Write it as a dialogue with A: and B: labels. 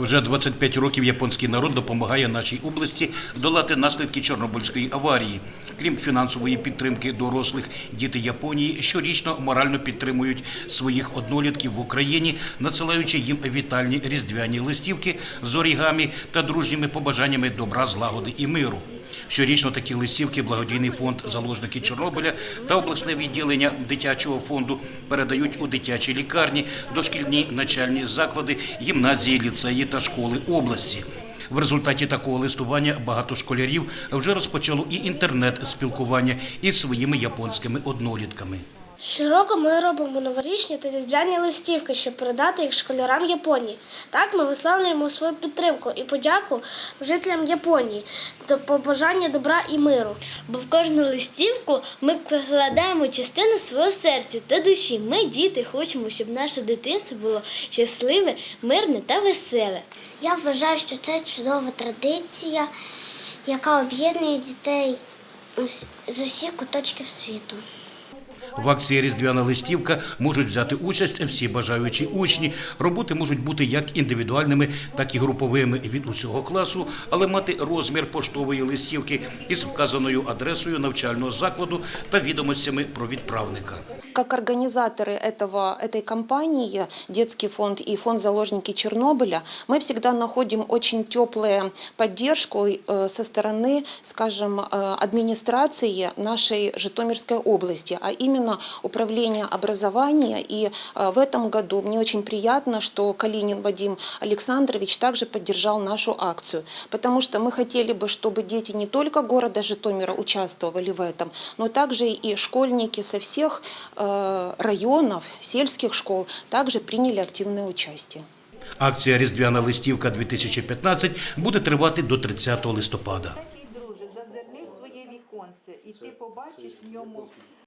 A: Вже 25 років японський народ допомагає нашій області долати наслідки Чорнобильської аварії. Крім фінансової підтримки дорослих, діти Японії щорічно морально підтримують своїх однолітків в Україні, надсилаючи їм вітальні різдвяні листівки з орігамі та дружніми побажаннями добра, злагоди і миру. Щорічно такі листівки благодійний фонд заложники Чорнобиля та обласне відділення дитячого фонду передають у дитячі лікарні, дошкільні начальні заклади, гімназії, ліцеї та школи області. В результаті такого листування багато школярів вже розпочало і інтернет-спілкування із своїми японськими однолітками.
B: Щороку ми робимо новорічні та різдвяні листівки, щоб передати їх школярам Японії. Так ми висловлюємо свою підтримку і подяку жителям Японії до побажання добра і миру.
C: Бо в кожну листівку ми вкладаємо частину свого серця та душі. Ми, діти, хочемо, щоб наше дитинство було щасливе, мирне та веселе.
D: Я вважаю, що це чудова традиція, яка об'єднує дітей з усіх куточків світу.
A: В акції Різдвяна листівка можуть взяти участь всі бажаючі учні. Роботи можуть бути як індивідуальними, так і груповими від усього класу, але мати розмір поштової листівки із вказаною адресою навчального закладу та відомостями про відправника.
E: Как организаторы этого, этой кампании, Детский фонд и фонд «Заложники Чернобыля», мы всегда находим очень теплую поддержку э, со стороны, скажем, э, администрации нашей Житомирской области, а именно управления образования. И э, в этом году мне очень приятно, что Калинин Вадим Александрович также поддержал нашу акцию, потому что мы хотели бы, чтобы дети не только города Житомира участвовали в этом, но также и школьники со всех э, районов, сельских школ также приняли активное участие.
A: Акція Різдвяна листівка 2015 буде тривати до 30 листопада.
F: Мій друже, зазирни в своє віконце, і ти побачиш в ньому